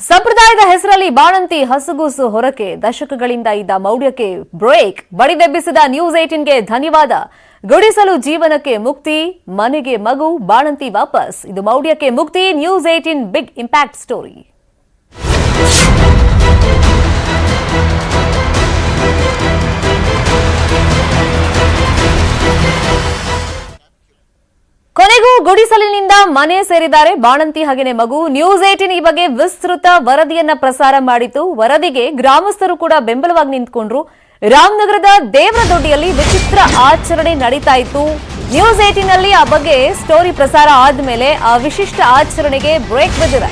ಸಂಪ್ರದಾಯದ ಹೆಸರಲ್ಲಿ ಬಾಣಂತಿ ಹಸುಗೂಸು ಹೊರಕೆ ದಶಕಗಳಿಂದ ಇದ್ದ ಮೌಢ್ಯಕ್ಕೆ ಬ್ರೇಕ್. ಬಡಿದೆಬ್ಬಿಸಿದ ನ್ಯೂಸ್ ಏಟಿನ್ಗೆ ಧನ್ಯವಾದ. ಗುಡಿಸಲು ಜೀವನಕ್ಕೆ ಮುಕ್ತಿ, ಮನೆಗೆ ಮಗು, ಬಾಣಂತಿ ವಾಪಸ್. ಇದು ಮೌಢ್ಯಕ್ಕೆ ಮುಕ್ತಿ. News eighteen big impact story ಮನೆ ಸೇರಿದ್ದಾರೆ. ಬಾಣಂತಿ ಹಾಗೆಯೇ ಮಗು. ನ್ಯೂಸ್ ಏಟಿನ್ ಈ ಬಗ್ಗೆ ವಿಸ್ತೃತ ವರದಿಯನ್ನ ಪ್ರಸಾರ ಮಾಡಿತು ವರದಿಗೆ ಗ್ರಾಮಸ್ಥರು ಕೂಡ ಬೆಂಬಲವಾಗಿ ನಿಂತ್ಕೊಂಡ್ರು. ರಾಮನಗರದ ದೇವರದೊಡ್ಡಿಯಲ್ಲಿ ವಿಚಿತ್ರ ಆಚರಣೆ ನಡೀತಾ ಇತ್ತು. ನ್ಯೂಸ್ ಏಟಿನ್ ಅಲ್ಲಿ ಆ ಬಗ್ಗೆ ಸ್ಟೋರಿ ಪ್ರಸಾರ ಆದ್ಮೇಲೆ ಆ ವಿಶಿಷ್ಟ ಆಚರಣೆಗೆ ಬ್ರೇಕ್ ಬಿದ್ದಿದೆ.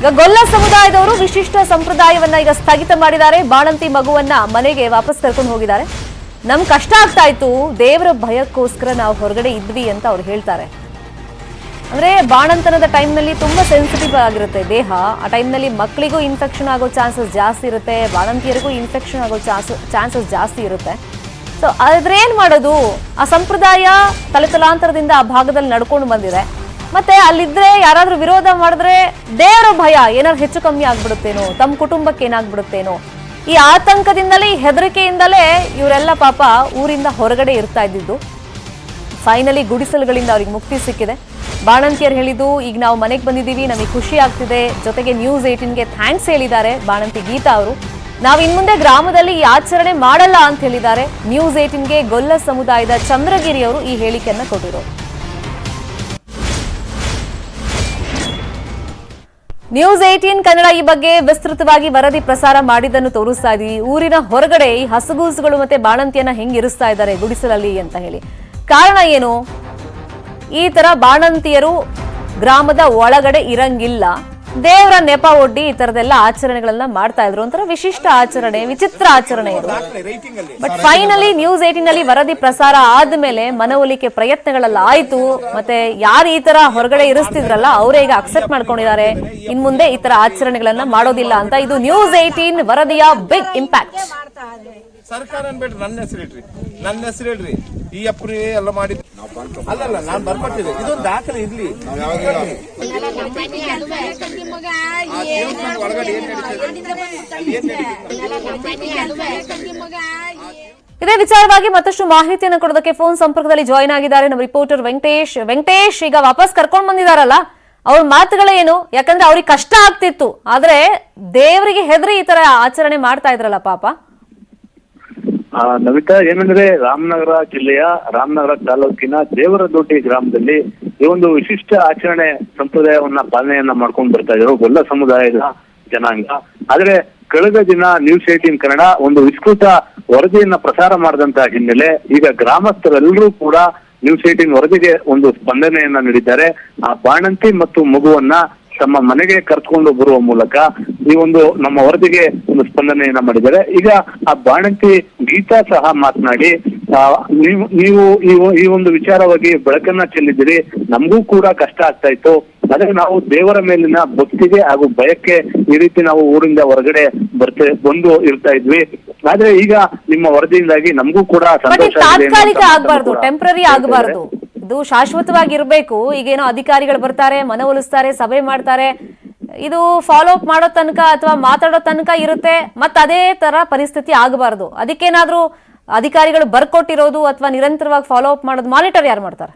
ಈಗ ಗೊಲ್ಲ ಸಮುದಾಯದವರು ವಿಶಿಷ್ಟ ಸಂಪ್ರದಾಯವನ್ನ ಈಗ ಸ್ಥಗಿತ ಮಾಡಿದ್ದಾರೆ. ಬಾಣಂತಿ ಮಗುವನ್ನ ಮನೆಗೆ ವಾಪಸ್ ಕರ್ಕೊಂಡು ಹೋಗಿದ್ದಾರೆ. ನಮ್ ಕಷ್ಟ ಆಗ್ತಾ ಇತ್ತು ದೇವರ ಭಯಕ್ಕೋಸ್ಕರ ನಾವು ಹೊರಗಡೆ ಇದ್ವಿ ಅಂತ ಅವ್ರು ಹೇಳ್ತಾರೆ. ಅಂದ್ರೆ ಬಾಣಂತನದ ಟೈಮ್ನಲ್ಲಿ ತುಂಬಾ ಸೆನ್ಸಿಟಿವ್ ಆಗಿರುತ್ತೆ ದೇಹ. ಆ ಟೈಮ್ನಲ್ಲಿ ಮಕ್ಕಳಿಗೂ ಇನ್ಫೆಕ್ಷನ್ ಆಗೋ ಚಾನ್ಸಸ್ ಜಾಸ್ತಿ ಇರುತ್ತೆ, ಬಾಣಂತಿಯರಿಗೂ ಇನ್ಫೆಕ್ಷನ್ ಆಗೋ ಚಾನ್ಸಸ್ ಜಾಸ್ತಿ ಇರುತ್ತೆ. ಸೊ ಅದ್ರೇನ್ ಮಾಡೋದು? ಆ ಸಂಪ್ರದಾಯ ತಲೆತಲಾಂತರದಿಂದ ಆ ಭಾಗದಲ್ಲಿ ನಡ್ಕೊಂಡು ಬಂದಿದೆ. ಮತ್ತೆ ಅಲ್ಲಿದ್ರೆ ಯಾರಾದ್ರೂ ವಿರೋಧ ಮಾಡಿದ್ರೆ ದೇವರ ಭಯ ಏನಾದ್ರು ಹೆಚ್ಚು ಕಮ್ಮಿ ಆಗ್ಬಿಡುತ್ತೇನೋ ತಮ್ಮ ಕುಟುಂಬಕ್ಕೆ ಏನಾಗ್ಬಿಡುತ್ತೇನೋ ಈ ಆತಂಕದಿಂದಲೇ, ಈ ಹೆದರಿಕೆಯಿಂದಲೇ ಇವರೆಲ್ಲ ಪಾಪ ಊರಿಂದ ಹೊರಗಡೆ ಇರ್ತಾ ಇದ್ದಿದ್ದು. ಫೈನಲಿ ಗುಡಿಸಲುಗಳಿಂದ ಅವ್ರಿಗೆ ಮುಕ್ತಿ ಸಿಕ್ಕಿದೆ. ಬಾಣಂತಿಯರು ಹೇಳಿದ್ದು, ಈಗ ನಾವು ಮನೆಗೆ ಬಂದಿದ್ದೀವಿ, ನಮಗೆ ಖುಷಿ ಆಗ್ತಿದೆ. ಜೊತೆಗೆ ನ್ಯೂಸ್ ಏಯ್ಟೀನ್ಗೆ ಥ್ಯಾಂಕ್ಸ್ ಹೇಳಿದ್ದಾರೆ ಬಾಣಂತಿ ಗೀತಾ ಅವರು. ನಾವು ಇನ್ಮುಂದೆ ಗ್ರಾಮದಲ್ಲಿ ಈ ಆಚರಣೆ ಮಾಡಲ್ಲ ಅಂತ ಹೇಳಿದ್ದಾರೆ. ನ್ಯೂಸ್ ಏಯ್ಟೀನ್ಗೆ ಗೊಲ್ಲ ಸಮುದಾಯದ ಚಂದ್ರಗಿರಿಯವರು ಈ ಹೇಳಿಕೆಯನ್ನು ಕೊಟ್ಟಿರೋರು. ನ್ಯೂಸ್ ಏಟೀನ್ ಕನ್ನಡ ಈ ಬಗ್ಗೆ ವಿಸ್ತೃತವಾಗಿ ವರದಿ ಪ್ರಸಾರ ಮಾಡಿದ್ದನ್ನು ತೋರಿಸ್ತಾ ಇದೀವಿ. ಊರಿನ ಹೊರಗಡೆ ಈ ಹಸುಗೂಸುಗಳು ಮತ್ತೆ ಬಾಣಂತಿಯನ್ನ ಹೆಂಗ್ ಇರಿಸ್ತಾ ಇದ್ದಾರೆ ಗುಡಿಸಲಲ್ಲಿ ಅಂತ ಹೇಳಿ. ಕಾರಣ ಏನು? ಈ ತರ ಬಾಣಂತಿಯರು ಗ್ರಾಮದ ಒಳಗಡೆ ಇರಂಗಿಲ್ಲ. ದೇವರ ನೆಪ ಒಡ್ಡಿ ಈ ತರದೆಲ್ಲ ಆಚರಣೆಗಳನ್ನ ಮಾಡ್ತಾ ಇದ್ರು. ಒಂಥರ ವಿಶಿಷ್ಟ ಆಚರಣೆ, ವಿಚಿತ್ರ ಆಚರಣೆ ಇದು. ಬಟ್ ಫೈನಲಿ ನ್ಯೂಸ್ ಏಟಿನ್ ಅಲ್ಲಿ ವರದಿ ಪ್ರಸಾರ ಆದ್ಮೇಲೆ ಮನವೊಲಿಕೆ ಪ್ರಯತ್ನಗಳೆಲ್ಲ ಆಯ್ತು. ಮತ್ತೆ ಯಾರು ಈ ತರ ಹೊರಗಡೆ ಇರಿಸ್ತಿದ್ರಲ್ಲ, ಅವರೇ ಈಗ ಅಕ್ಸೆಪ್ಟ್ ಮಾಡ್ಕೊಂಡಿದ್ದಾರೆ. ಇನ್ ಮುಂದೆ ಈ ತರ ಆಚರಣೆಗಳನ್ನ ಮಾಡೋದಿಲ್ಲ ಅಂತ ಇದು ನ್ಯೂಸ್ ಏಟೀನ್ ವರದಿಯ ಬಿಗ್ ಇಂಪ್ಯಾಕ್ಟ್ ಸರ್ಕಾರ ನನ್ನ ಹೆಸರು ಹೇಳ್ರಿ ನನ್ನ ಹೆಸರು ಇಡ್ರಿ. ಈ ಅಪ್ರಿ ಎಲ್ಲ ಮಾಡಿ ಅಲ್ಲಲ್ಲ, ನಾನ್ ಬರ್ಕೊಟ್ಟಿದ್ದೆ ಇದೊಂದು ದಾಖಲೆ ಇರ್ಲಿ. ಇದೇ ವಿಚಾರವಾಗಿ ಮತ್ತಷ್ಟು ಮಾಹಿತಿಯನ್ನು ಕೊಡೋದಕ್ಕೆ ಫೋನ್ ಸಂಪರ್ಕದಲ್ಲಿ ಜಾಯಿನ್ ಆಗಿದ್ದಾರೆ ನಮ್ಮ ರಿಪೋರ್ಟರ್ ವೆಂಕಟೇಶ್. ವೆಂಕಟೇಶ್, ಈಗ ವಾಪಸ್ ಕರ್ಕೊಂಡ್ ಬಂದಿದಾರಲ್ಲ, ಅವ್ರ ಮಾತುಗಳೇನು ಯಾಕಂದ್ರೆ ಅವ್ರಿಗೆ ಕಷ್ಟ ಆಗ್ತಿತ್ತು. ಆದ್ರೆ ದೇವರಿಗೆ ಹೆದರಿ ಈ ತರ ಆಚರಣೆ ಮಾಡ್ತಾ ಇದ್ರಲ್ಲ ಪಾಪ. ಆ, ನವಿತಾ ಏನಂದ್ರೆ ರಾಮನಗರ ಜಿಲ್ಲೆಯ ರಾಮನಗರ ತಾಲೂಕಿನ ದೇವರದೊಡ್ಡಿ ಗ್ರಾಮದಲ್ಲಿ ಈ ಒಂದು ವಿಶಿಷ್ಟ ಆಚರಣೆ ಸಂಪ್ರದಾಯವನ್ನ ಪಾಲನೆಯನ್ನ ಮಾಡ್ಕೊಂಡು ಬರ್ತಾ ಇದ್ರು. ಗೊಲ್ಲ ಸಮುದಾಯದ ಜನಾಂಗ. ಆದ್ರೆ ಕಳೆದ ದಿನ ನ್ಯೂಸ್ ಏಟೀನ್ ಕನ್ನಡ ಒಂದು ವಿಸ್ತೃತ ವರದಿಯನ್ನ ಪ್ರಸಾರ ಮಾಡಿದಂತ ಹಿನ್ನೆಲೆ ಈಗ ಗ್ರಾಮಸ್ಥರೆಲ್ಲರೂ ಕೂಡ ನ್ಯೂಸ್ ಏಟೀನ್ ವರದಿಗೆ ಒಂದು ಸ್ಪಂದನೆಯನ್ನ ನೀಡಿದ್ದಾರೆ. ಆ ಬಾಣಂತಿ ಮತ್ತು ಮಗುವನ್ನ ತಮ್ಮ ಮನೆಗೆ ಕರ್ಕೊಂಡು ಬರುವ ಮೂಲಕ ಈ ಒಂದು ನಮ್ಮ ವರದಿಗೆ ಒಂದು ಸ್ಪಂದನೆಯನ್ನ ಮಾಡಿದ್ದಾರೆ. ಈಗ ಆ ಬಾಣಂತಿ ಗೀತಾ ಸಹ ಮಾತನಾಡಿ ನೀವು ನೀವು ಈ ಒಂದು ವಿಚಾರವಾಗಿ ಬೆಳಕನ್ನ ಚೆಲ್ಲಿದ್ದೀರಿ. ನಮಗೂ ಕೂಡ ಕಷ್ಟ ಆಗ್ತಾ ಇತ್ತು. ಅದಕ್ಕೆ ನಾವು ದೇವರ ಮೇಲಿನ ಭಕ್ತಿಗೆ ಹಾಗೂ ಭಯಕ್ಕೆ ಈ ರೀತಿ ನಾವು ಊರಿಂದ ಹೊರಗಡೆ ಬರ್ತೆ ಬಂದು ಇರ್ತಾ ಇದ್ವಿ. ಆದ್ರೆ ಈಗ ನಿಮ್ಮ ವರದಿಯಿಂದಾಗಿ ನಮಗೂ ಕೂಡ ಸಂತೋಷ ಆಗಬಾರ್ದು ಟೆಂಪ್ರರಿ ಆಗಬಾರ್ದು. ಇದು ಶಾಶ್ವತವಾಗಿರ್ಬೇಕು. ಈಗೇನೋ ಅಧಿಕಾರಿಗಳು ಬರ್ತಾರೆ ಮನವೊಲಿಸ್ತಾರೆ ಸಭೆ ಮಾಡ್ತಾರೆ. ಇದು ಫಾಲೋ ಅಪ್ ಮಾಡೋ ತನಕ ಅಥವಾ ಮಾತಾಡೋ ತನಕ ಇರುತ್ತೆ. ಮತ್ತೆ ಅದೇ ತರ ಪರಿಸ್ಥಿತಿ ಆಗಬಾರ್ದು. ಅದಕ್ಕೇನಾದ್ರೂ ಅಧಿಕಾರಿಗಳು ಬರ್ಕೊಟ್ಟಿರೋದು ಅಥವಾ ನಿರಂತರವಾಗಿ ಫಾಲೋ ಅಪ್ ಮಾಡೋದು ಮಾನಿಟರ್ ಯಾರು ಮಾಡ್ತಾರೆ?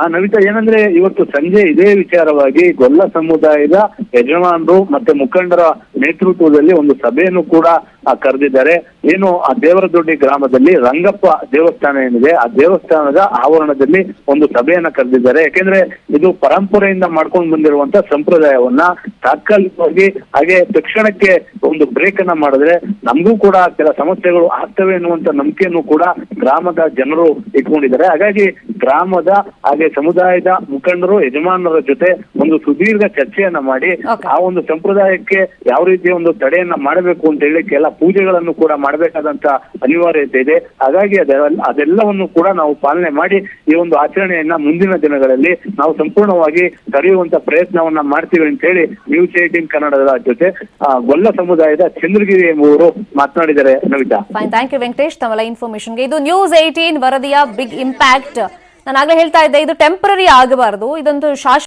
ಆ, ನವಿತಾ, ಏನಂದ್ರೆ ಇವತ್ತು ಸಂಜೆ ಇದೇ ವಿಚಾರವಾಗಿ ಗೊಲ್ಲ ಸಮುದಾಯದ ಯಜಮಾನರು ಮತ್ತೆ ಮುಖಂಡರ ನೇತೃತ್ವದಲ್ಲಿ ಒಂದು ಸಭೆಯನ್ನು ಕೂಡ ಕರೆದಿದ್ದಾರೆ. ಏನು ಆ ದೇವರದೊಡ್ಡಿ ಗ್ರಾಮದಲ್ಲಿ ರಂಗಪ್ಪ ದೇವಸ್ಥಾನ ಏನಿದೆ ಆ ದೇವಸ್ಥಾನದ ಆವರಣದಲ್ಲಿ ಒಂದು ಸಭೆಯನ್ನ ಕರೆದಿದ್ದಾರೆ. ಯಾಕೆಂದ್ರೆ ಇದು ಪರಂಪರೆಯಿಂದ ಮಾಡ್ಕೊಂಡು ಬಂದಿರುವಂತ ಸಂಪ್ರದಾಯವನ್ನ ತಾತ್ಕಾಲಿಕವಾಗಿ ಹಾಗೆ ತಕ್ಷಣಕ್ಕೆ ಒಂದು ಬ್ರೇಕ್ ಅನ್ನ ಮಾಡಿದ್ರೆ ನಮಗೂ ಕೂಡ ಕೆಲ ಸಮಸ್ಯೆಗಳು ಆಗ್ತವೆ ಅನ್ನುವಂತ ನಂಬಿಕೆಯನ್ನು ಕೂಡ ಗ್ರಾಮದ ಜನರು ಇಟ್ಕೊಂಡಿದ್ದಾರೆ. ಹಾಗಾಗಿ ಗ್ರಾಮದ ಹಾಗೆ ಸಮುದಾಯದ ಮುಖಂಡರು ಯಜಮಾನರ ಜೊತೆ ಒಂದು ಸುದೀರ್ಘ ಚರ್ಚೆಯನ್ನ ಮಾಡಿ ಆ ಒಂದು ಸಂಪ್ರದಾಯಕ್ಕೆ ಯಾವ ರೀತಿಯ ಒಂದು ತಡೆಯನ್ನ ಮಾಡಬೇಕು ಅಂತ ಹೇಳಿ ಕೆಲ ಪೂಜೆಗಳನ್ನು ಕೂಡ ಮಾಡಬೇಕಾದಂತ ಅನಿವಾರ್ಯತೆ ಇದೆ. ಹಾಗಾಗಿ ಅದೆಲ್ಲ ಅದೆಲ್ಲವನ್ನು ಕೂಡ ನಾವು ಪಾಲನೆ ಮಾಡಿ ಈ ಒಂದು ಆಚರಣೆಯನ್ನ ಮುಂದಿನ ದಿನಗಳಲ್ಲಿ ನಾವು ಸಂಪೂರ್ಣವಾಗಿ ತಡೆಯುವಂತ ಪ್ರಯತ್ನವನ್ನ ಮಾಡ್ತೀವಿ ಅಂತ ಹೇಳಿ ನ್ಯೂಸ್ ಏಟೀನ್ ಕನ್ನಡದ ಜೊತೆ ಗೊಲ್ಲ ಸಮುದಾಯದ ಚಂದ್ರಗಿರಿ ಎಂಬುವರು ಮಾತನಾಡಿದ್ದಾರೆ. ನವಿತಾ. ಥ್ಯಾಂಕ್ ಯು ವೆಂಕಟೇಶ್ ತಮ್ಮ ಇನ್ಫಾರ್ಮೇಶನ್ಗೆ ಇದು ನ್ಯೂಸ್ ಏಟೀನ್ ವರದಿಯ ಬಿಗ್ ಇಂಪ್ಯಾಕ್ಟ್ ನಾನು ಆಗ್ಲೇ ಹೇಳ್ತಾ ಇದ್ದೆ, ಇದು ಟೆಂಪರರಿ ಆಗಬಾರದು. ಇದೊಂದು ಶಾಶ್ವತ